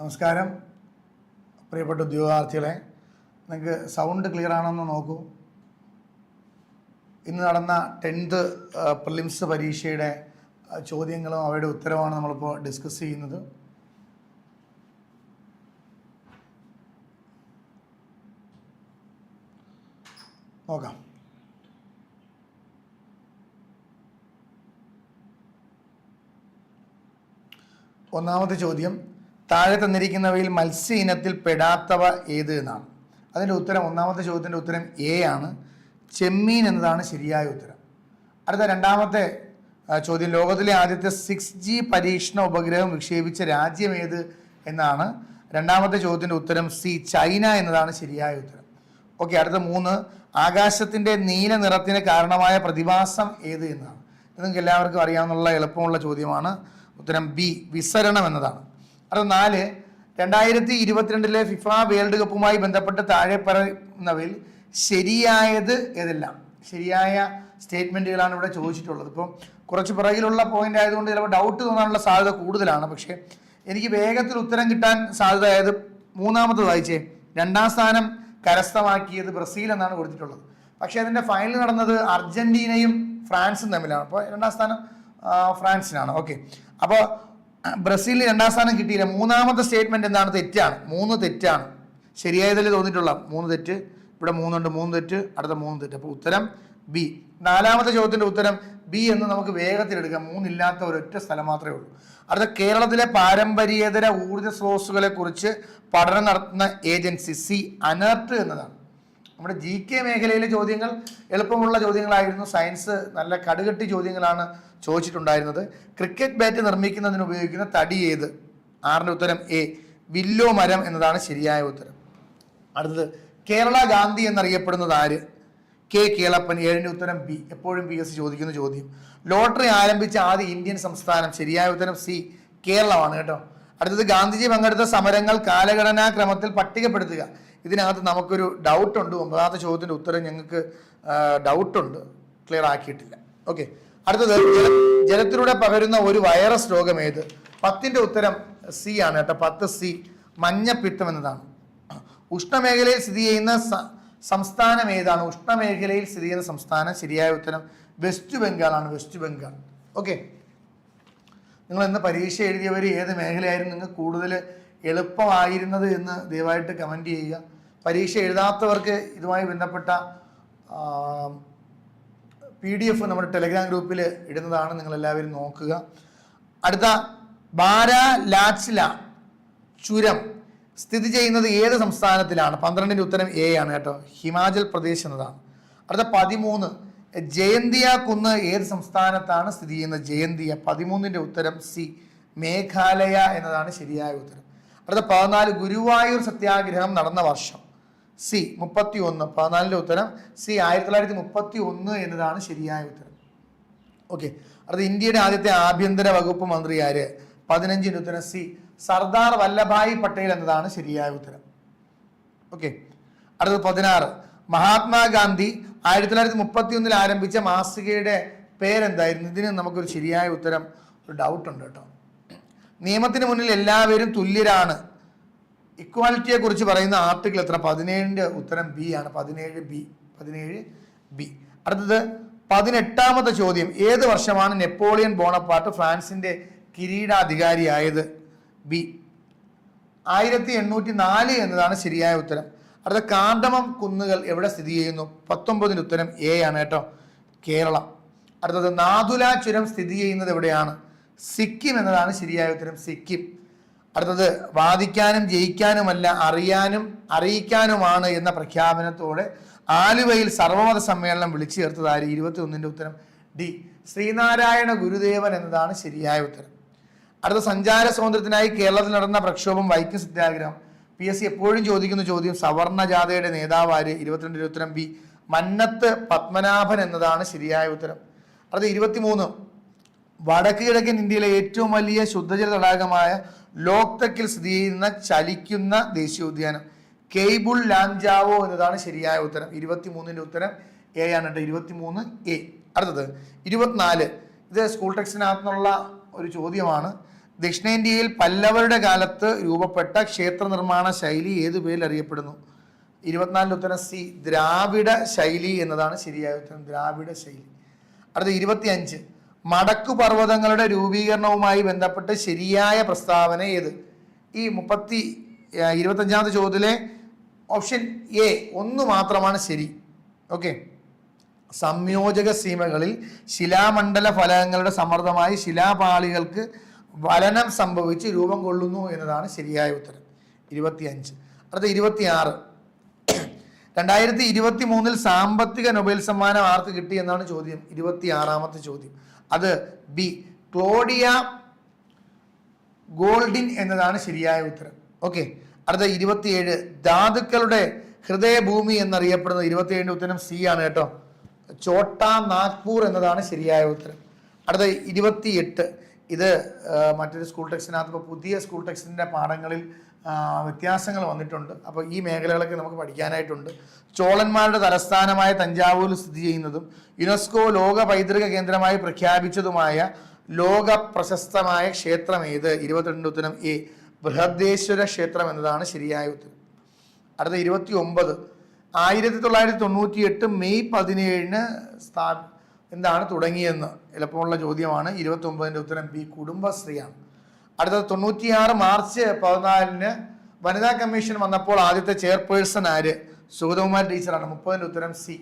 നമസ്കാരം. പ്രിയപ്പെട്ട ഉദ്യോഗാർത്ഥികളെ നിങ്ങൾക്ക് സൗണ്ട് ക്ലിയർ ആണെന്ന് നോക്കൂ. ഇന്ന് നടന്ന ടെൻത്ത് പ്രിലിംസ് പരീക്ഷയുടെ ചോദ്യങ്ങളും അവയുടെ ഉത്തരവാണ് നമ്മളിപ്പോൾ ഡിസ്കസ് ചെയ്യുന്നത്. നോക്കാം. ഒന്നാമത്തെ ചോദ്യം താഴെ തന്നിരിക്കുന്നവയിൽ മത്സ്യ ഇനത്തിൽ പെടാത്തവ ഏത് എന്നാണ്. അതിന്റെ ഉത്തരം ഒന്നാമത്തെ ചോദ്യത്തിന്റെ ഉത്തരം എ ആണ്. ചെമ്മീൻ എന്നതാണ് ശരിയായ ഉത്തരം. അടുത്ത രണ്ടാമത്തെ ചോദ്യം. ലോകത്തിലെ ആദ്യത്തെ സിക്സ് ജി പരീക്ഷണ ഉപഗ്രഹം വിക്ഷേപിച്ച രാജ്യം ഏത് എന്നാണ്. രണ്ടാമത്തെ ചോദ്യത്തിന്റെ ഉത്തരം സി ചൈന എന്നതാണ് ശരിയായ ഉത്തരം. ഓക്കെ അടുത്ത മൂന്ന്. ആകാശത്തിന്റെ നീല നിറത്തിന് കാരണമായ പ്രതിഭാസം ഏത് എന്നാണ്. നിങ്ങൾക്ക് എല്ലാവർക്കും അറിയാവുന്ന എളുപ്പമുള്ള ചോദ്യമാണ്. ഉത്തരം ബി വിസരണം എന്നതാണ്. അടുത്ത നാല് രണ്ടായിരത്തി ഇരുപത്തിരണ്ടിലെ ഫിഫ വേൾഡ് കപ്പുമായി ബന്ധപ്പെട്ട് താഴെ പറയുന്നവയിൽ ശരിയായത് ഏതെല്ലാം? ശരിയായ സ്റ്റേറ്റ്മെന്റുകളാണ് ഇവിടെ ചോദിച്ചിട്ടുള്ളത്. ഇപ്പം കുറച്ച് പിറകിലുള്ള പോയിന്റ് ആയതുകൊണ്ട് ചിലപ്പോൾ ഡൗട്ട് തോന്നാനുള്ള സാധ്യത കൂടുതലാണ്. പക്ഷേ എനിക്ക് വേഗത്തിൽ ഉത്തരം കിട്ടാൻ സാധ്യത ആയത് മൂന്നാമത്തെ വായിച്ചേ രണ്ടാം സ്ഥാനം കരസ്ഥമാക്കിയത് ബ്രസീൽ എന്നാണ് കൊടുത്തിട്ടുള്ളത്. പക്ഷേ അതിന്റെ ഫൈനൽ നടന്നത് അർജന്റീനയും ഫ്രാൻസും തമ്മിലാണ്. അപ്പോൾ രണ്ടാം സ്ഥാനം ഫ്രാൻസിനാണ്. ഓക്കെ. അപ്പോൾ ബ്രസീലിന് രണ്ടാം സ്ഥാനം കിട്ടിയില്ല. മൂന്നാമത്തെ സ്റ്റേറ്റ്മെന്റ് എന്താണ്? തെറ്റാണ്. മൂന്ന് തെറ്റാണ്. ശരിയായതിൽ തോന്നിയിട്ടുള്ള? മൂന്ന് തെറ്റ്. ഇവിടെ മൂന്നുണ്ട്. മൂന്ന് തെറ്റ്. അടുത്ത മൂന്ന് തെറ്റ്. അപ്പോൾ ഉത്തരം ബി. നാലാമത്തെ ചോദ്യത്തിന്റെ ഉത്തരം ബി എന്ന് നമുക്ക് വേഗത്തിൽ എടുക്കാം. മൂന്നില്ലാത്ത ഒരൊറ്റ സ്ഥലം മാത്രമേ ഉള്ളൂ. അടുത്ത കേരളത്തിലെ പാരമ്പര്യേതര ഊർജ സ്രോതസ്സുകളെക്കുറിച്ച് പഠനം നടത്തുന്ന ഏജൻസി സി അനർട്ട് എന്നതാണ്. നമ്മുടെ ജി കെ മേഖലയിലെ ചോദ്യങ്ങൾ എളുപ്പമുള്ള ചോദ്യങ്ങളായിരുന്നു. സയൻസ് നല്ല കടുകട്ടി ചോദ്യങ്ങളാണ് ചോദിച്ചിട്ടുണ്ടായിരുന്നത്. ക്രിക്കറ്റ് ബാറ്റ് നിർമ്മിക്കുന്നതിന് ഉപയോഗിക്കുന്ന തടി ഏത്? ആറിന്റെ ഉത്തരം എ വില്ലോ മരം എന്നതാണ് ശരിയായ ഉത്തരം. അടുത്തത് കേരള ഗാന്ധി എന്നറിയപ്പെടുന്നത് ആര്? കെ കേളപ്പൻ ഏഴിന്റെ ഉത്തരം ബി എപ്പോഴും പി എസ് ചോദിക്കുന്ന ചോദ്യം. ലോട്ടറി ആരംഭിച്ച ആദ്യ ഇന്ത്യൻ സംസ്ഥാനം. ശരിയായ ഉത്തരം സി കേരളമാണ് കേട്ടോ. അടുത്തത് ഗാന്ധിജി പങ്കെടുത്ത സമരങ്ങൾ കാലഘടനാ ക്രമത്തിൽ പട്ടികപ്പെടുത്തുക. ഇതിനകത്ത് നമുക്കൊരു ഡൗട്ടുണ്ട് ഒമ്പതാമത്തെ ചോദ്യത്തിന്റെ ഉത്തരം ഞങ്ങൾക്ക് ഡൗട്ടുണ്ട് ക്ലിയർ ആക്കിയിട്ടില്ല. ഓക്കെ അടുത്തത് ജല- ജലത്തിലൂടെ പകരുന്ന ഒരു വൈറസ് രോഗം ഏത്? പത്തിന്റെ ഉത്തരം സി ആണ് കേട്ടോ. പത്ത് സി മഞ്ഞപ്പിത്തം എന്നതാണ്. ഉഷ്ണമേഖലയിൽ സ്ഥിതി ചെയ്യുന്ന സംസ്ഥാനം ഏതാണ്? ഉഷ്ണമേഖലയിൽ സ്ഥിതി ചെയ്യുന്ന സംസ്ഥാനം ശരിയായ ഉത്തരം വെസ്റ്റ് ബംഗാളാണ് വെസ്റ്റ് ബംഗാൾ. ഓക്കെ നിങ്ങൾ ഇന്ന് പരീക്ഷ എഴുതിയവർ ഏത് മേഖലയായിരുന്നു? നിങ്ങൾക്ക് കൂടുതൽ എളുപ്പമായിരുന്നത് എന്ന് ദയവായിട്ട് കമന്റ് ചെയ്യുക. പരീക്ഷ എഴുതാത്തവർക്ക് ഇതുമായി ബന്ധപ്പെട്ട പി ഡി എഫ് നമ്മുടെ ടെലഗ്രാം ഗ്രൂപ്പിൽ ഇടുന്നതാണ് നിങ്ങൾ എല്ലാവരും നോക്കുക. അടുത്ത ബാര ലാച്ചില ചുരം സ്ഥിതി ചെയ്യുന്നത് ഏത് സംസ്ഥാനത്തിലാണ്? പന്ത്രണ്ടിന്റെ ഉത്തരം എ ആണ് കേട്ടോ. ഹിമാചൽ പ്രദേശ് എന്നതാണ്. അടുത്ത പതിമൂന്ന് ജയന്തിയ കുന്ന് ഏത് സംസ്ഥാനത്താണ് സ്ഥിതി ചെയ്യുന്നത്? ജയന്തിയ പതിമൂന്നിന്റെ ഉത്തരം സി മേഘാലയ എന്നതാണ് ശരിയായ ഉത്തരം. അടുത്ത പതിനാല് ഗുരുവായൂർ സത്യാഗ്രഹം നടന്ന വർഷം. സി മുപ്പത്തി ഒന്ന് പതിനാലിന്റെ ഉത്തരം സി ആയിരത്തി തൊള്ളായിരത്തി മുപ്പത്തി ഒന്ന് എന്നതാണ് ശരിയായ ഉത്തരം. ഓക്കെ. അടുത്ത ഇന്ത്യയുടെ ആദ്യത്തെ ആഭ്യന്തര വകുപ്പ് മന്ത്രി ആര്? പതിനഞ്ചിന്റെ ഉത്തരം സി സർദാർ വല്ലഭായ് പട്ടേൽ എന്നതാണ് ശരിയായ ഉത്തരം. ഓക്കെ. അടുത്ത പതിനാറ്. മഹാത്മാഗാന്ധി ആയിരത്തി തൊള്ളായിരത്തി മുപ്പത്തി ഒന്നിൽ ആരംഭിച്ച മാസികയുടെ പേരെന്തായിരുന്നു? ഇതിന് നമുക്കൊരു ശരിയായ ഉത്തരം ഒരു ഡൗട്ടുണ്ട് കേട്ടോ. നിയമത്തിന് മുന്നിൽ എല്ലാവരും തുല്യരാണ്. ഇക്വാലിറ്റിയെ കുറിച്ച് പറയുന്ന ആർട്ടിക്കിൾ എത്ര? പതിനേഴിന്റെ ഉത്തരം ബി ആണ്. പതിനേഴ് ബി പതിനേഴ് ബി അടുത്തത് പതിനെട്ടാമത്തെ ചോദ്യം. ഏത് വർഷമാണ് നെപ്പോളിയൻ ബോണപ്പാട്ട് ഫ്രാൻസിന്റെ കിരീടാധികാരിയായത്? ബി ആയിരത്തി എണ്ണൂറ്റി നാല് എന്നതാണ് ശരിയായ ഉത്തരം. അടുത്ത കാന്തമം കുന്നുകൾ എവിടെ സ്ഥിതി ചെയ്യുന്നു? പത്തൊമ്പതിന് ഉത്തരം എ ആണ് കേട്ടോ. കേരളം. അടുത്തത് നാഥുല ചുരം സ്ഥിതി ചെയ്യുന്നത് എവിടെയാണ്? സിക്കിം എന്നതാണ് ശരിയായ ഉത്തരം സിക്കിം. അടുത്തത് വാദിക്കാനും ജയിക്കാനുമല്ല അറിയാനും അറിയിക്കാനുമാണ് എന്ന പ്രഖ്യാപനത്തോടെ ആലുവയിൽ സർവമത സമ്മേളനം വിളിച്ചു ചേർത്തതായി ഇരുപത്തി ഒന്നിന്റെ ഉത്തരം ഡി. ശ്രീനാരായണ ഗുരുദേവൻ എന്നതാണ് ശരിയായ ഉത്തരം. അടുത്ത സഞ്ചാര സ്വാതന്ത്ര്യത്തിനായി കേരളത്തിൽ നടന്ന പ്രക്ഷോഭം Vaikom Satyagraha. P. S. C. എപ്പോഴും ചോദിക്കുന്ന ചോദ്യം സവർണ ജാഥയുടെ നേതാവ് ആര് ഇരുപത്തിരണ്ടിന്റെ ഉത്തരം ബി. മന്നത്ത് പത്മനാഭൻ എന്നതാണ് ശരിയായ ഉത്തരം. അടുത്ത ഇരുപത്തിമൂന്ന്. വടക്ക് കിഴക്കൻ ഇന്ത്യയിലെ ഏറ്റവും വലിയ ശുദ്ധജല തടാകമായ ലോക്തക്കിൽ സ്ഥിതി ചെയ്യുന്ന ചലിക്കുന്ന ദേശീയോദ്യാനം കെയ്ബുൾ ലാംജാവോ എന്നതാണ് ശരിയായ ഉത്തരം. ഇരുപത്തിമൂന്നിന്റെ ഉത്തരം എ ആണ് കേട്ടോ ഇരുപത്തിമൂന്ന് എ അടുത്തത് ഇരുപത്തിനാല്. ഇത് സ്കൂൾ ടെക്സ്റ്റിനകത്തുനിന്നുള്ള ഒരു ചോദ്യമാണ്. ദക്ഷിണേന്ത്യയിൽ പല്ലവരുടെ കാലത്ത് രൂപപ്പെട്ട ക്ഷേത്ര നിർമ്മാണ ശൈലി ഏത് പേരിൽ അറിയപ്പെടുന്നു? ഇരുപത്തിനാലിന്റെ ഉത്തരം സി ദ്രാവിഡ ശൈലി എന്നതാണ് ശരിയായ ഉത്തരം. ദ്രാവിഡ ശൈലി. അടുത്ത ഇരുപത്തിയഞ്ച്. മടക്കു പർവതങ്ങളുടെ രൂപീകരണവുമായി ബന്ധപ്പെട്ട് ശരിയായ പ്രസ്താവന ഏത്? ഈ മുപ്പത്തി ഇരുപത്തഞ്ചാമത് ചോദ്യത്തിലെ ഓപ്ഷൻ എ ഒന്ന് മാത്രമാണ് ശരി. ഓക്കെ. സംയോജക സീമകളിൽ ശിലാമണ്ഡല ഫലകങ്ങളുടെ സമ്മർദ്ദമായി ശിലാപാളികൾക്ക് വലനം സംഭവിച്ച് രൂപം കൊള്ളുന്നു എന്നതാണ് ശരിയായ ഉത്തരം. ഇരുപത്തിയഞ്ച്. അടുത്ത ഇരുപത്തിയാറ്. രണ്ടായിരത്തി ഇരുപത്തി മൂന്നിൽ സാമ്പത്തിക നൊബേൽ സമ്മാനം ആർക്ക് കിട്ടി എന്നാണ് ചോദ്യം. ഇരുപത്തി ആറാമത്തെ ചോദ്യം. അത് ബി. ക്ലോഡിയ ഗോൾഡിൻ എന്നതാണ് ശരിയായ ഉത്തരം. ഓക്കെ. അടുത്ത ഇരുപത്തിയേഴ്. ധാതുക്കളുടെ ഹൃദയഭൂമി എന്നറിയപ്പെടുന്നത് ഇരുപത്തിയേഴിന്റെ ഉത്തരം സി ആണ് കേട്ടോ. ചോട്ട നാഗ്പൂർ എന്നതാണ് ശരിയായ ഉത്തരം. അടുത്ത ഇരുപത്തിയെട്ട്. ഇത് മറ്റൊരു സ്കൂൾ ടെക്സ്റ്റിനകത്ത് ഇപ്പോൾ പുതിയ സ്കൂൾ ടെക്സ്റ്റിന്റെ പാഠങ്ങളിൽ വ്യത്യാസങ്ങൾ വന്നിട്ടുണ്ട്. അപ്പോൾ ഈ മേഖലകളൊക്കെ നമുക്ക് പഠിക്കാനായിട്ടുണ്ട്. ചോളന്മാരുടെ തലസ്ഥാനമായ തഞ്ചാവൂരിൽ സ്ഥിതി ചെയ്യുന്നതും യുനെസ്കോ ലോക പൈതൃക കേന്ദ്രമായി പ്രഖ്യാപിച്ചതുമായ ലോക പ്രശസ്തമായ ക്ഷേത്രം ഏത്? ഇരുപത്തിരണ്ട് ഉത്തരം എ ബൃഹദേശ്വര ക്ഷേത്രം എന്നതാണ് ശരിയായ ഉത്തരം. അടുത്ത ഇരുപത്തി ഒമ്പത് ആയിരത്തി തൊള്ളായിരത്തി തൊണ്ണൂറ്റി എട്ട് മെയ് പതിനേഴിന് സ്ഥാ എന്താണ് തുടങ്ങിയെന്ന്? എളുപ്പമുള്ള ചോദ്യമാണ്. ഇരുപത്തി ഒമ്പതിന്റെ ഉത്തരം ബി കുടുംബശ്രീയാണ്. അടുത്തത് തൊണ്ണൂറ്റിയാറ് മാർച്ച് പതിനാലിന് വനിതാ കമ്മീഷൻ വന്നപ്പോൾ ആദ്യത്തെ ചെയർപേഴ്സൺ ആര്? സുഗതകുമാർ ടീച്ചറാണ്. മുപ്പതിന്റെ ഉത്തരം സി.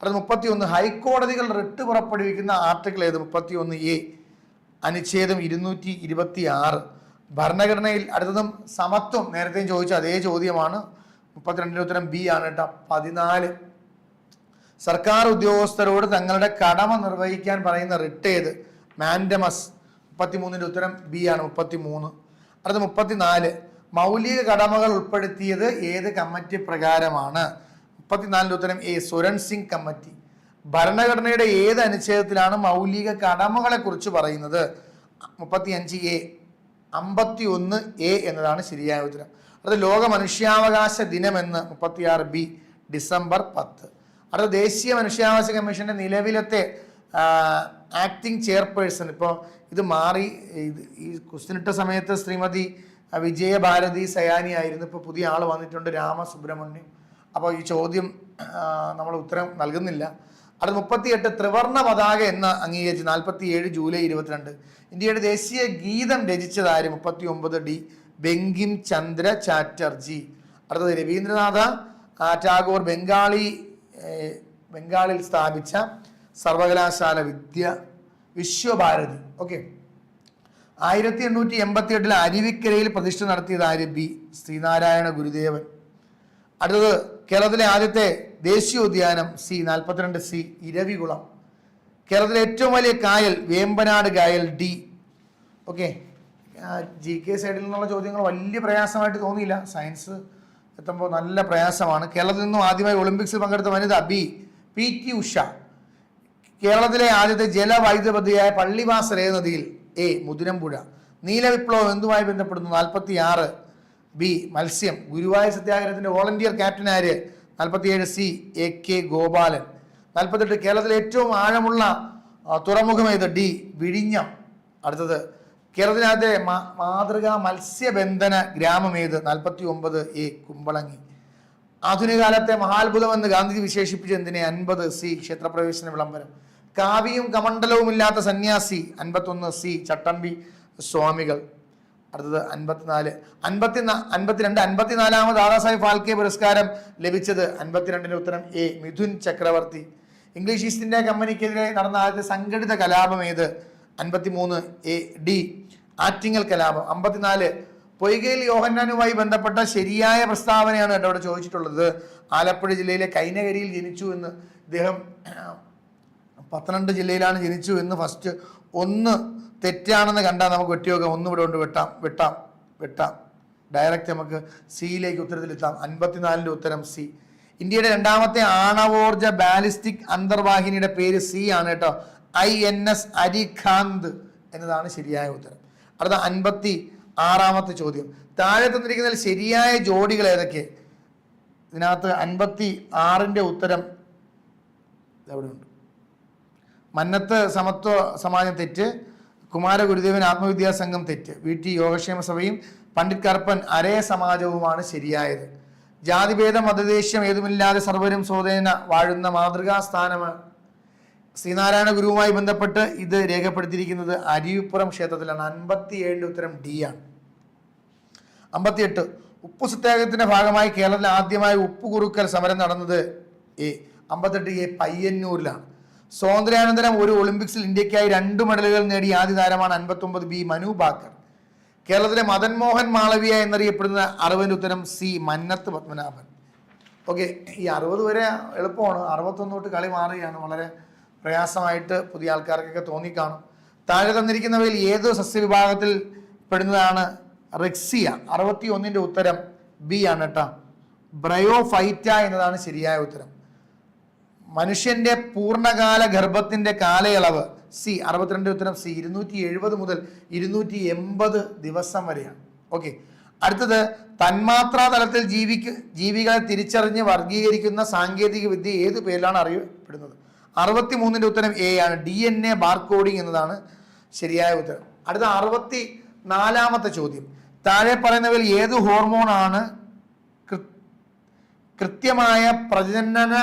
അടുത്ത മുപ്പത്തി ഒന്ന് ഹൈക്കോടതികൾ റിട്ട് പുറപ്പെടുവിക്കുന്ന ആർട്ടിക്കിൾ ഏത്? മുപ്പത്തി ഒന്ന് എ. അനുച്ഛേദം ഇരുന്നൂറ്റി ഇരുപത്തി ആറ് ഭരണഘടനയിൽ അടുത്തതും സമത്വം നേരത്തെയും ചോദിച്ച അതേ ചോദ്യമാണ്. മുപ്പത്തിരണ്ടിന്റെ ഉത്തരം ബി ആണ് കേട്ടോ. പതിനാല്. സർക്കാർ ഉദ്യോഗസ്ഥരോട് തങ്ങളുടെ കടമ നിർവഹിക്കാൻ പറയുന്ന റിട്ട് ഏത്? മാൻഡമസ്. മുപ്പത്തിമൂന്നിന്റെ ഉത്തരം ബി ആണ് മുപ്പത്തി മൂന്ന് അടുത്ത മുപ്പത്തിനാല് മൗലിക കടമകൾ ഉൾപ്പെടുത്തിയത് ഏത് കമ്മിറ്റി പ്രകാരമാണ്? മുപ്പത്തിനാലിന്റെ ഉത്തരം എ സുരൺ സിംഗ് കമ്മിറ്റി. ഭരണഘടനയുടെ ഏത് അനുച്ഛേദത്തിലാണ് മൗലിക കടമകളെ കുറിച്ച് പറയുന്നത്? മുപ്പത്തി അഞ്ച് എ അമ്പത്തി ഒന്ന് എ എന്നതാണ് ശരിയായ ഉത്തരം. അടുത്ത ലോക മനുഷ്യാവകാശ ദിനമെന്ന് മുപ്പത്തിയാറ് ബി ഡിസംബർ പത്ത്. അടുത്ത ദേശീയ മനുഷ്യാവകാശ കമ്മീഷന്റെ നിലവിലത്തെ ആക്ടിംഗ് ചെയർപേഴ്സൺ ഇപ്പോൾ ഇത് മാറി ഇത് ഈ കുസ്തിനിട്ട സമയത്ത് ശ്രീമതി വിജയഭാരതി സയാനി ആയിരുന്നു. ഇപ്പോൾ പുതിയ ആൾ വന്നിട്ടുണ്ട് രാമസുബ്രഹ്മണ്യം. അപ്പോൾ ഈ ചോദ്യം നമ്മൾ ഉത്തരം നൽകുന്നില്ല. അടുത്ത മുപ്പത്തിയെട്ട് ത്രിവർണ പതാക എന്ന് അംഗീകരിച്ച് നാൽപ്പത്തി ഏഴ് ജൂലൈ ഇരുപത്തിരണ്ട്. ഇന്ത്യയുടെ ദേശീയ ഗീതം രചിച്ചതാര്? മുപ്പത്തി ഒമ്പത് ഡി. ബെങ്കിം ചന്ദ്ര ചാറ്റർജി. അടുത്തത് രവീന്ദ്രനാഥ ടാഗോർ ബംഗാളി ബംഗാളിൽ സ്ഥാപിച്ച സർവകലാശാല വിദ്യ വിശ്വഭാരതി. ഓക്കെ. ആയിരത്തി എണ്ണൂറ്റി എൺപത്തി എട്ടിൽ അരുവിക്കരയിൽ പ്രതിഷ്ഠ നടത്തിയത് ആര്? ബി. ശ്രീനാരായണ ഗുരുദേവൻ. അടുത്തത് കേരളത്തിലെ ആദ്യത്തെ ദേശീയോദ്യാനം സി. നാൽപ്പത്തിരണ്ട് സി. ഇരവികുളം. കേരളത്തിലെ ഏറ്റവും വലിയ കായൽ വേമ്പനാട് കായൽ ഡി. ഓക്കെ. ജി. കെ സൈഡിൽ നിന്നുള്ള ചോദ്യങ്ങൾ വലിയ പ്രയാസമായിട്ട് തോന്നിയില്ല. സയൻസ് എത്തുമ്പോൾ നല്ല പ്രയാസമാണ്. കേരളത്തിൽ നിന്നും ആദ്യമായി ഒളിമ്പിക്സിൽ പങ്കെടുത്ത വനിത ബി. പി. ടി. ഉഷ. കേരളത്തിലെ ആദ്യത്തെ ജലവൈദ്യുത പദ്ധതിയായ പള്ളിവാസരേ നദിയിൽ എ മുതിരമ്പുഴ. നീലവിപ്ലവം എന്തുമായി ബന്ധപ്പെടുന്നു? നാൽപ്പത്തി ആറ് ബി മത്സ്യം. ഗുരുവായൂർ സത്യാഗ്രഹത്തിന്റെ വോളണ്ടിയർ ക്യാപ്റ്റൻ ആര് നാൽപ്പത്തിയേഴ് സി എ കെ ഗോപാലൻ. നാൽപ്പത്തെട്ട് കേരളത്തിലെ ഏറ്റവും ആഴമുള്ള തുറമുഖം ഏത്? ഡി വിഴിഞ്ഞം. അടുത്തത് കേരളത്തിനകത്തെ മാതൃകാ മത്സ്യബന്ധന ഗ്രാമം ഏത്? നാൽപ്പത്തി ഒമ്പത് എ കുമ്പളങ്ങി. ആധുനികകാലത്തെ മഹാത്ഭുതം എന്ന് ഗാന്ധിജി വിശേഷിപ്പിച്ച എന്തിനെ? അൻപത് സി ക്ഷേത്രപ്രവേശന വിളംബരം. കാവിയും കമണ്ഡലവും ഇല്ലാത്ത സന്യാസി അൻപത്തൊന്ന് സി ചട്ടമ്പി സ്വാമികൾ. അടുത്തത് അൻപത്തിനാല്. അൻപത്തി അൻപത്തിരണ്ട് അൻപത്തിനാലാമത് ദാദാസാഹിബ് ഫാൽക്കെ പുരസ്കാരം ലഭിച്ചത് അൻപത്തിരണ്ടിന്റെ ഉത്തരം എ മിഥുൻ ചക്രവർത്തി. ഇംഗ്ലീഷ് ഈസ്റ്റ് ഇന്ത്യ കമ്പനിക്കെതിരെ നടന്ന ആദ്യത്തെ സംഘടിത കലാപം ഏത്? അൻപത്തിമൂന്ന് എ ഡി ആറ്റിങ്ങൽ കലാപം. അമ്പത്തിനാല് പൊയ്കയിൽ യോഹന്നാനുമായി ബന്ധപ്പെട്ട ശരിയായ പ്രസ്താവനയാണ് കേട്ടോ അവിടെ ചോദിച്ചിട്ടുള്ളത്. ആലപ്പുഴ ജില്ലയിലെ കൈനകരിയിൽ ജനിച്ചു എന്ന് ഇദ്ദേഹം പത്തനംതിട്ട ജില്ലയിലാണ് ജനിച്ചു എന്ന് ഫസ്റ്റ് ഒന്ന് തെറ്റാണെന്ന് കണ്ടാൽ നമുക്ക് വെട്ടിയോക്കാം ഒന്ന് ഇവിടെ കൊണ്ട് വെട്ടാം വെട്ടാം വെട്ടാം. ഡയറക്റ്റ് നമുക്ക് സിയിലേക്ക് ഉത്തരത്തിലെത്താം. അൻപത്തിനാലിന്റെ ഉത്തരം സി ഇന്ത്യയുടെ രണ്ടാമത്തെ ആണവോർജ ബാലിസ്റ്റിക് അന്തർവാഹിനിയുടെ പേര് സി ആണ് കേട്ടോ. ഐ എൻ എസ് അരിഖാന്ത് എന്നതാണ് ശരിയായ ഉത്തരം. അടുത്ത അൻപത്തി ആറാമത്തെ ചോദ്യം. താഴെ തന്നിരിക്കുന്നതിൽ ശരിയായ ജോഡികൾ ഏതൊക്കെ? ഇതിനകത്ത് അൻപത്തി ആറിന്റെ ഉത്തരം അവിടെ ഉണ്ട്. മന്നത്ത് സമത്വ സമാജം തെറ്റ് കുമാര ഗുരുദേവൻ ആത്മവിദ്യാസംഘം തെറ്റ് വി ടി യോഗക്ഷേമ സഭയും പണ്ഡിറ്റ് കർപ്പൻ അരേ സമാജവുമാണ് ശരിയായത്. ജാതിഭേദം മതദേശ്യം ഏതുമില്ലാതെ സർവരും സ്വതേന വാഴുന്ന മാതൃകാ സ്ഥാനമാണ് ശ്രീനാരായണ ഗുരുവുമായി ബന്ധപ്പെട്ട് ഇത് രേഖപ്പെടുത്തിയിരിക്കുന്നത് അരിവിപ്പുറം ക്ഷേത്രത്തിലാണ്. അൻപത്തി ഏഴിന്റെ ഉത്തരം ഡി ആണ്. അമ്പത്തിയെട്ട് ഉപ്പു സത്യാഗ്രഹത്തിന്റെ ഭാഗമായി കേരളത്തിൽ ആദ്യമായി ഉപ്പ് കുറുക്കൽ സമരം നടന്നത് എ. അമ്പത്തെട്ട് എ. പയ്യന്നൂരിലാണ്. സ്വാതന്ത്ര്യാനന്തരം ഒരു ഒളിമ്പിക്സിൽ ഇന്ത്യക്കായി രണ്ട് മെഡലുകൾ നേടിയ ആദ്യ താരമാണ് അൻപത്തൊമ്പത് ബി മനു ബാക്കർ. കേരളത്തിലെ മദൻ മോഹൻ മാളവിയ എന്നറിയപ്പെടുന്ന അറുപതിന്റെ ഉത്തരം സി മന്നത്ത് പത്മനാഭൻ. ഓക്കെ ഈ അറുപത് വരെ എളുപ്പമാണ്. അറുപത്തൊന്ന് തൊട്ട് കളി മാറുകയാണ്. വളരെ പ്രയാസമായിട്ട് പുതിയ ആൾക്കാർക്കൊക്കെ തോന്നിക്കാണും. താഴെ തന്നിരിക്കുന്നവയിൽ ഏത് സസ്യവിഭാഗത്തിൽ പെടുന്നതാണ് റിക്സിയ. അറുപത്തി ഒന്നിന്റെ ഉത്തരം ബി ആണ് കേട്ടോ. ബ്രയോഫൈറ്റ എന്നതാണ് ശരിയായ ഉത്തരം. മനുഷ്യന്റെ പൂർണകാല ഗർഭത്തിന്റെ കാലയളവ് സി അറുപത്തിരണ്ട് ഉത്തരം സി ഇരുന്നൂറ്റി എഴുപത് മുതൽ ഇരുന്നൂറ്റി എൺപത് ദിവസം വരെയാണ്. ഓക്കെ. അടുത്തത് തന്മാത്രാ തലത്തിൽ ജീവിക്ക് ജീവികളെ തിരിച്ചറിഞ്ഞ് വർഗീകരിക്കുന്ന സാങ്കേതിക വിദ്യ ഏത് പേരിലാണ് അറിയപ്പെടുന്നത്? അറുപത്തി മൂന്നിന്റെ ഉത്തരം എ ആണ്. ഡി എൻ എ ബാർകോഡിംഗ് എന്നതാണ് ശരിയായ ഉത്തരം. അടുത്ത അറുപത്തി നാലാമത്തെ ചോദ്യം. താഴെ പറയുന്നവയിൽ ഏത് ഹോർമോണാണ് കൃത്യമായ പ്രജനന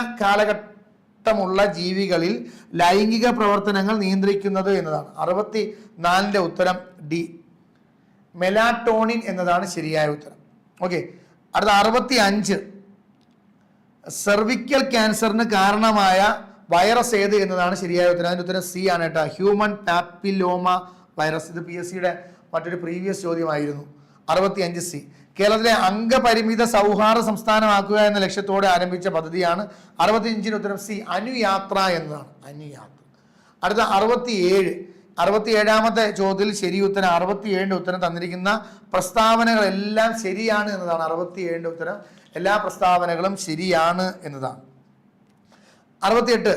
കാലഘട്ടമുള്ള ജീവികളിൽ ലൈംഗിക പ്രവർത്തനങ്ങൾ നിയന്ത്രിക്കുന്നത് എന്നതാണ്. അറുപത്തി നാലിന്റെ ഉത്തരം ഡി. മെലാറ്റോണിൻ എന്നതാണ് ശരിയായ ഉത്തരം. ഓക്കെ. അടുത്ത അറുപത്തി അഞ്ച് സെർവിക്കൽ ക്യാൻസറിന് കാരണമായ വൈറസ് ഏത് എന്നതാണ് ശരിയായ ഉത്തരം. അതിന്റെ ഉത്തരം സി ആണ് കേട്ടോ. Human papilloma virus. ഇത് പി എസ് സിയുടെ മറ്റൊരു പ്രീവിയസ് ചോദ്യമായിരുന്നു. അറുപത്തി അഞ്ച് സി. കേരളത്തിലെ അംഗപരിമിത സൗഹാർദ്ദ സംസ്ഥാനമാക്കുക എന്ന ലക്ഷ്യത്തോടെ ആരംഭിച്ച പദ്ധതിയാണ് അറുപത്തി അഞ്ചിന് ഉത്തരം സി അനുയാത്ര എന്നതാണ്. അനുയാത്ര. അടുത്ത അറുപത്തി ഏഴ് അറുപത്തി ഏഴാമത്തെ ചോദ്യത്തിൽ ശരി ഉത്തരം അറുപത്തി ഉത്തരം തന്നിരിക്കുന്ന പ്രസ്താവനകളെല്ലാം ശരിയാണ് എന്നതാണ്. അറുപത്തി ഏഴിന്റെ ഉത്തരം എല്ലാ പ്രസ്താവനകളും ശരിയാണ് എന്നതാണ്. അറുപത്തിയെട്ട്.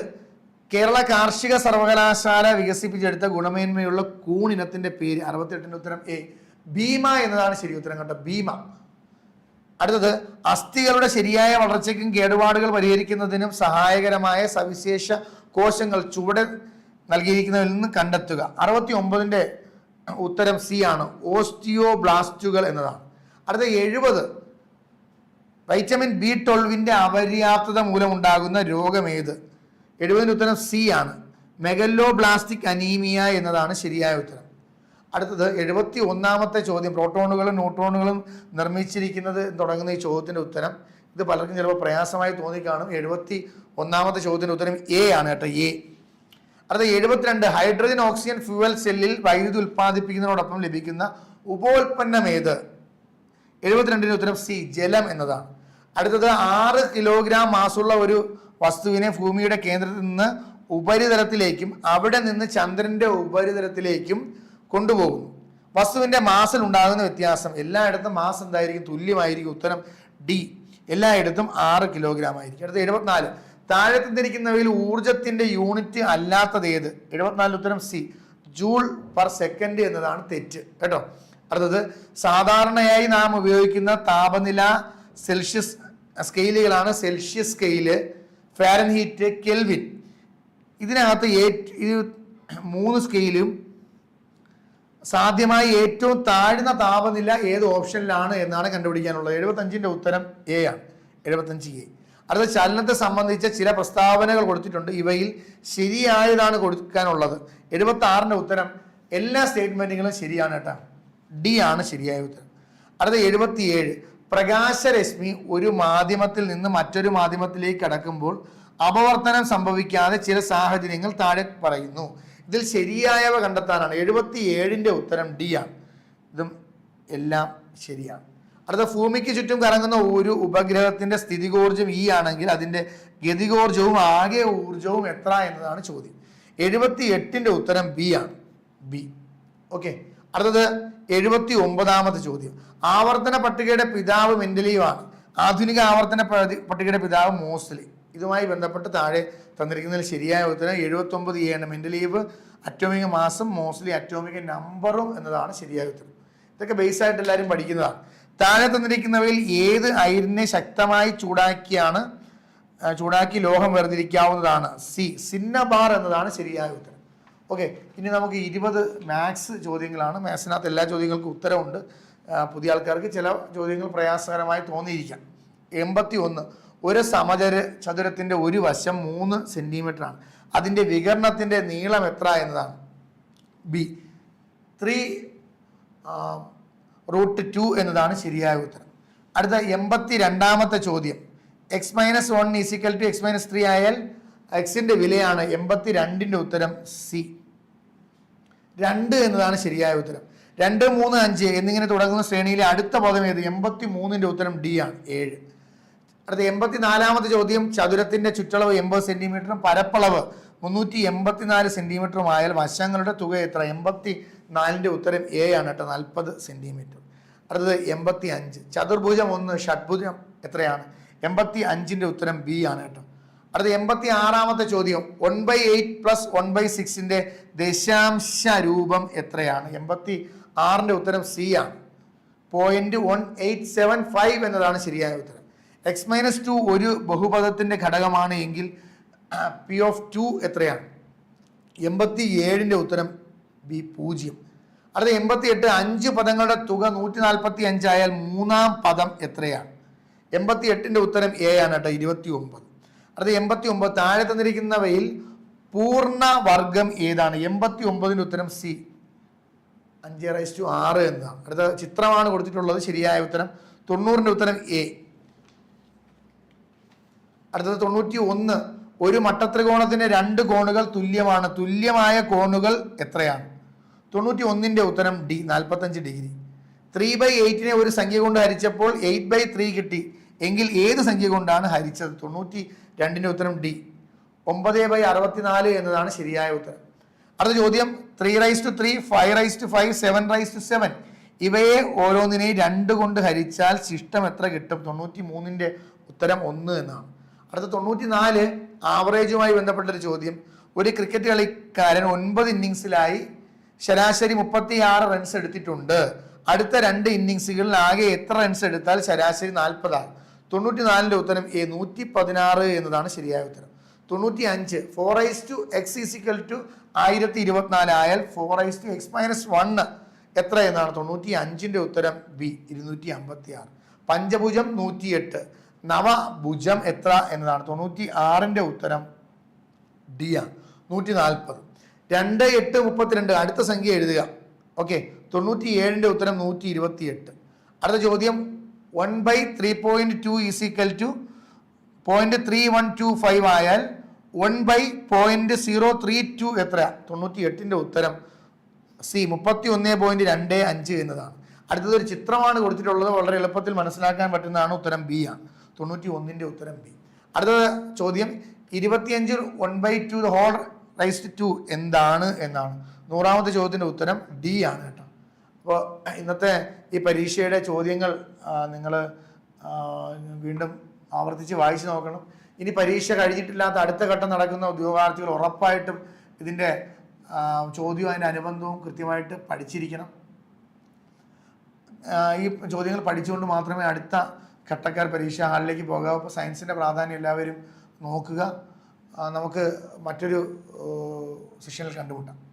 കേരള കാർഷിക സർവകലാശാല വികസിപ്പിച്ചെടുത്ത ഗുണമേന്മയുള്ള കൂണിനത്തിന്റെ പേര്. അറുപത്തിയെട്ടിന്റെ ഉത്തരം എ. ഭീമ എന്നതാണ് ശരി ഉത്തരം കേട്ടോ. ഭീമ. അടുത്തത് അസ്ഥികളുടെ ശരിയായ വളർച്ചയ്ക്കും കേടുപാടുകൾ പരിഹരിക്കുന്നതിനും സഹായകരമായ സവിശേഷ കോശങ്ങൾ ചുവടെ നൽകിയിരിക്കുന്നതിൽ നിന്ന് കണ്ടെത്തുക. അറുപത്തി ഒമ്പതിന്റെ ഉത്തരം സി ആണ്. ഓസ്റ്റിയോബ്ലാസ്റ്റുകൾ എന്നതാണ്. അടുത്ത എഴുപത് വൈറ്റമിൻ ബി ട്വൽവിന്റെ അപര്യാപ്തത മൂലമുണ്ടാകുന്ന രോഗമേത് എഴുപതിന്റെ ഉത്തരം സി ആണ്. മെഗലോബ്ലാസ്റ്റിക് അനീമിയ എന്നതാണ് ശരിയായ ഉത്തരം. അടുത്തത് എഴുപത്തി ഒന്നാമത്തെ ചോദ്യം. പ്രോട്ടോണുകളും ന്യൂട്രോണുകളും നിർമ്മിച്ചിരിക്കുന്നത് തുടങ്ങുന്ന ഈ ചോദ്യത്തിന്റെ ഉത്തരം. ഇത് പലർക്കും ചിലപ്പോൾ പ്രയാസമായി തോന്നിക്കാണും. എഴുപത്തി ഒന്നാമത്തെ ചോദ്യത്തിന്റെ ഉത്തരം എ ആണ് കേട്ടോ എ അടുത്ത എഴുപത്തിരണ്ട് ഹൈഡ്രജൻ ഓക്സിജൻ ഫ്യൂവൽ സെല്ലിൽ വൈദ്യുതി ഉൽപ്പാദിപ്പിക്കുന്നതിനോടൊപ്പം ലഭിക്കുന്ന ഉപോൽപ്പന്നം ഏത്? എഴുപത്തിരണ്ടിന്റെ ഉത്തരം സി ജലം എന്നതാണ്. അടുത്തത് ആറ് കിലോഗ്രാം മാസുള്ള ഒരു വസ്തുവിനെ ഭൂമിയുടെ കേന്ദ്രത്തിൽ നിന്ന് ഉപരിതലത്തിലേക്കും അവിടെ നിന്ന് ചന്ദ്രന്റെ ഉപരിതലത്തിലേക്കും കൊണ്ടുപോകുന്നു. വസ്തുവിന്റെ മാസിൽ ഉണ്ടാകുന്ന വ്യത്യാസം എല്ലായിടത്തും മാസ് എന്തായിരിക്കും? തുല്യമായിരിക്കും. ഉത്തരം ഡി. എല്ലായിടത്തും ആറ് കിലോഗ്രാം ആയിരിക്കും. അടുത്ത എഴുപത്തിനാല്. താഴെ തന്നിരിക്കുന്നവയിൽ ഊർജത്തിന്റെ യൂണിറ്റ് അല്ലാത്തത് ഏത്? എഴുപത്തിനാലിന് ഉത്തരം സി. ജൂൾ പെർ സെക്കൻഡ് എന്നതാണ് തെറ്റ്. കേട്ടോ? അടുത്തത് സാധാരണയായി നാം ഉപയോഗിക്കുന്ന താപനില സെൽഷ്യസ് സ്കെയിലുകളാണ് സെൽഷ്യസ് സ്കെയിൽ ഫാരൻഹീറ്റ് കെൽവിൻ ഇതിനകത്ത് ഏ മൂന്ന് സ്കെയിലും സാധ്യമായി ഏറ്റവും താഴ്ന്ന താപനില ഏത് ഓപ്ഷനിലാണ് എന്നാണ് കണ്ടുപിടിക്കാനുള്ളത്? എഴുപത്തഞ്ചിന്റെ ഉത്തരം എ ആണ്. എഴുപത്തഞ്ച് എ അടുത്ത ചലനത്തെ സംബന്ധിച്ച ചില പ്രസ്താവനകൾ കൊടുത്തിട്ടുണ്ട്. ഇവയിൽ ശരിയായതാണ് കൊടുക്കാനുള്ളത്. എഴുപത്തി ആറിന്റെ ഉത്തരം എല്ലാ സ്റ്റേറ്റ്മെന്റുകളും ശരിയാണ് കേട്ടോ. ഡി ആണ് ശരിയായ ഉത്തരം. അടുത്ത എഴുപത്തിയേഴ്. പ്രകാശരശ്മി ഒരു മാധ്യമത്തിൽ നിന്ന് മറ്റൊരു മാധ്യമത്തിലേക്ക് കടക്കുമ്പോൾ അപവർത്തനം സംഭവിക്കാതെ ചില സാഹചര്യങ്ങൾ താഴെ പറയുന്നു. ഇതിൽ ശരിയായവ കണ്ടെത്താനാണ്. എഴുപത്തി ഏഴിന്റെ ഉത്തരം ഡി ആണ്. ഇതും എല്ലാം ശരിയാണ്. അടുത്ത ഭൂമിക്ക് ചുറ്റും കറങ്ങുന്ന ഒരു ഉപഗ്രഹത്തിന്റെ സ്ഥിതികോർജം ഈ ആണെങ്കിൽ അതിന്റെ ഗതികോർജവും ആകെ ഊർജവും എത്ര എന്നതാണ് ചോദ്യം. എഴുപത്തി എട്ടിന്റെ ഉത്തരം ബി ആണ്. ബി. ഓക്കെ. അടുത്തത് എഴുപത്തി ഒമ്പതാമത്തെ ചോദ്യം. ആവർത്തന പട്ടികയുടെ പിതാവ് മെന്റലിയുമാണ്. ആധുനിക ആവർത്തന പട്ടികയുടെ പിതാവ് മോസ്ലി. ഇതുമായി ബന്ധപ്പെട്ട് താഴെ തന്നിരിക്കുന്നതിൽ ശരിയായ ഉത്തരം എഴുപത്തി ഒമ്പത് എ ആണ് Mendeleev atomic mass mostly atomic നമ്പറും എന്നതാണ് ശരിയായ ഉത്തരം. ഇതൊക്കെ ബേസ് ആയിട്ട് എല്ലാവരും പഠിക്കുന്നതാണ്. താഴെ തന്നിരിക്കുന്നവയിൽ ഏത് അയിരിനെ ശക്തമായി ചൂടാക്കിയാണ് ചൂടാക്കി ലോഹം വേർതിരിക്കാവുന്നതാണ്? സി സിന്നബാർ എന്നതാണ് ശരിയായ ഉത്തരം. ഓക്കെ ഇനി നമുക്ക് ഇരുപത് മാത്സ് ചോദ്യങ്ങളാണ്. മാത്സിനകത്ത് എല്ലാ ചോദ്യങ്ങൾക്കും ഉത്തരമുണ്ട്. പുതിയ ആൾക്കാർക്ക് ചില ചോദ്യങ്ങൾ പ്രയാസകരമായി തോന്നിയിരിക്കാം. എൺപത്തി ഒന്ന് ഒരു സമചര ചതുരത്തിന്റെ ഒരു വശം മൂന്ന് സെന്റിമീറ്റർ ആണ്. അതിന്റെ വികരണത്തിന്റെ നീളം എത്ര എന്നതാണ്. ബി ത്രീ റൂട്ട് ടു എന്നതാണ് ശരിയായ ഉത്തരം. അടുത്ത എൺപത്തി രണ്ടാമത്തെ ചോദ്യം X minus one is equal to X minus three ആയാൽ എക്സിന്റെ വിലയാണ് എൺപത്തി രണ്ടിന്റെ ഉത്തരം സി രണ്ട് എന്നതാണ് ശരിയായ ഉത്തരം. രണ്ട് മൂന്ന് അഞ്ച് എന്നിങ്ങനെ തുടങ്ങുന്ന ശ്രേണിയിലെ അടുത്ത പദം ഏത്? എൺപത്തി മൂന്നിന്റെ ഉത്തരം ഡി ആണ്. ഏഴ്. അടുത്ത എൺപത്തി നാലാമത്തെ ചോദ്യം. ചതുരത്തിന്റെ ചുറ്റളവ് എൺപത് സെന്റിമീറ്ററും പരപ്പളവ് മുന്നൂറ്റി എൺപത്തിനാല് സെന്റിമീറ്ററും ആയാൽ വശങ്ങളുടെ തുക എത്ര? എൺപത്തി നാലിന്റെ ഉത്തരം എ ആണ് കേട്ടോ. നാൽപ്പത് സെന്റിമീറ്റർ. അടുത്തത് എൺപത്തി അഞ്ച് ചതുർഭുജം ഒന്ന് ഷഡ്ഭുജം എത്രയാണ്? എൺപത്തി അഞ്ചിന്റെ ഉത്തരം ബി ആണ് കേട്ടോ. അടുത്ത എൺപത്തി ആറാമത്തെ ചോദ്യം. One by eight plus one by സിക്സിന്റെ ദശാംശ രൂപം എത്രയാണ്? എൺപത്തി ആറിന്റെ ഉത്തരം സി ആണ്. Point one eight seven five എന്നതാണ് ശരിയായ ഉത്തരം. എക്സ് മൈനസ് ടു ഒരു ബഹുപദത്തിന്റെ ഘടകമാണ് എങ്കിൽ പി ഓഫ് ടു എത്രയാണ്? എൺപത്തി ഏഴിന്റെ ഉത്തരം ബി പൂജ്യം. അടുത്ത എൺപത്തി എട്ട് അഞ്ച് പദങ്ങളുടെ തുക നൂറ്റി നാൽപ്പത്തി അഞ്ചായാൽ മൂന്നാം പദം എത്രയാണ്? എൺപത്തി എട്ടിന്റെ ഉത്തരം എ ആണ് കേട്ടോ ഇരുപത്തി ഒമ്പത് അടുത്ത എൺപത്തി ഒമ്പത് താഴെ തന്നിരിക്കുന്നവയിൽ പൂർണ വർഗം ഏതാണ്? എൺപത്തി ഒമ്പതിന്റെ ഉത്തരം സി അഞ്ച് റൈസ് ടു ആറ് എന്നതാണ് അടുത്ത ചിത്രമാണ് കൊടുത്തിട്ടുള്ളത് ശരിയായ ഉത്തരം തൊണ്ണൂറിന്റെ ഉത്തരം എ അടുത്തത് തൊണ്ണൂറ്റി ഒന്ന് ഒരു മട്ടത്രികോണത്തിന്റെ രണ്ട് കോണുകൾ തുല്യമാണ്. തുല്യമായ കോണുകൾ എത്രയാണ്? തൊണ്ണൂറ്റി ഒന്നിന്റെ ഉത്തരം ഡി നാൽപ്പത്തഞ്ച് ഡിഗ്രി. ത്രീ ബൈ എയ്റ്റിനെ ഒരു സംഖ്യ കൊണ്ട് ഹരിച്ചപ്പോൾ എയ്റ്റ് ബൈ ത്രീ കിട്ടി. എങ്കിൽ ഏത് സംഖ്യ കൊണ്ടാണ് ഹരിച്ചത്? തൊണ്ണൂറ്റി രണ്ടിന്റെ ഉത്തരം ഡി. ഒമ്പത് ബൈ അറുപത്തിനാല് എന്നതാണ് ശരിയായ ഉത്തരം. അടുത്ത ചോദ്യം. Three raise to three five raise to five seven raise to seven. ഇവയെ ഓരോന്നിനെയും രണ്ട് കൊണ്ട് ഹരിച്ചാൽ ശിഷ്ടം എത്ര കിട്ടും? തൊണ്ണൂറ്റി മൂന്നിന്റെ ഉത്തരം ഒന്ന് എന്നാണ്. അടുത്ത തൊണ്ണൂറ്റി നാല് ആവറേജുമായി ബന്ധപ്പെട്ടൊരു ചോദ്യം. ഒരു ക്രിക്കറ്റ് കളിക്കാരൻ ഒൻപത് ഇന്നിങ്സിലായി ശരാശരി മുപ്പത്തി ആറ് റൺസ് എടുത്തിട്ടുണ്ട്. അടുത്ത രണ്ട് ഇന്നിങ്സുകളിൽ ആകെ എത്ര റൺസ് എടുത്താൽ ശരാശരി നാൽപ്പതാണ് തൊണ്ണൂറ്റി നാലിന്റെ ഉത്തരം എ നൂറ്റി പതിനാറ് എന്നതാണ് ശരിയായ ഉത്തരം. തൊണ്ണൂറ്റി അഞ്ച് four raise to X is equal to ആയിരത്തി ഇരുപത്തിനാല് ആയാൽ four raise to X minus one എത്ര എന്നാണ് തൊണ്ണൂറ്റി അഞ്ചിന്റെ ഉത്തരം ബി ഇരുന്നൂറ്റി അമ്പത്തി ആറ് പഞ്ചഭുജം നൂറ്റിയെട്ട്. നവഭുജം എത്ര എന്നതാണ്. തൊണ്ണൂറ്റി ആറിന്റെ ഉത്തരം ഡി ആണ്. നൂറ്റി നാൽപ്പത് രണ്ട് എട്ട് മുപ്പത്തിരണ്ട്. അടുത്ത സംഖ്യ എഴുതുക. ഓക്കെ. തൊണ്ണൂറ്റി ഏഴിന്റെ ഉത്തരം നൂറ്റി ഇരുപത്തി എട്ട് അടുത്ത ചോദ്യം. One by three point two is equal to point three one two five ആയാൽ one by point zero three two എത്ര തൊണ്ണൂറ്റി എട്ടിന്റെ ഉത്തരം സി. മുപ്പത്തി ഒന്ന് പോയിന്റ് രണ്ട് അഞ്ച് എന്നതാണ്. അടുത്തത് ഒരു ചിത്രമാണ് കൊടുത്തിട്ടുള്ളത്. വളരെ എളുപ്പത്തിൽ മനസ്സിലാക്കാൻ പറ്റുന്നതാണ് ഉത്തരം ബി ആണ്. തൊണ്ണൂറ്റി ഒന്നിന്റെ ഉത്തരം ബി. അടുത്ത ചോദ്യം ഇരുപത്തിയഞ്ചിൽ one by two the whole raise to എന്താണ് എന്നാണ്. നൂറാമത്തെ ചോദ്യത്തിന്റെ ഉത്തരം ഡി ആണ് കേട്ടോ. അപ്പോൾ ഇന്നത്തെ ഈ പരീക്ഷയുടെ ചോദ്യങ്ങൾ നിങ്ങൾ വീണ്ടും ആവർത്തിച്ച് വായിച്ചു നോക്കണം. ഇനി പരീക്ഷ കഴിഞ്ഞിട്ടില്ലാത്ത അടുത്ത ഘട്ടം നടക്കുന്ന ഉദ്യോഗാർത്ഥികൾ ഉറപ്പായിട്ടും ഇതിന്റെ ചോദ്യവും അതിന്റെ അനുബന്ധവും കൃത്യമായിട്ട് പഠിച്ചിരിക്കണം. ഈ ചോദ്യങ്ങൾ പഠിച്ചുകൊണ്ട് മാത്രമേ അടുത്ത ഘട്ടക്കാർ പരീക്ഷ ഹാളിലേക്ക് പോകാം. അപ്പോൾ സയൻസിന്റെ പ്രാധാന്യം എല്ലാവരും നോക്കുക. നമുക്ക് മറ്റൊരു സെഷനിൽ കണ്ടുമുട്ടാം.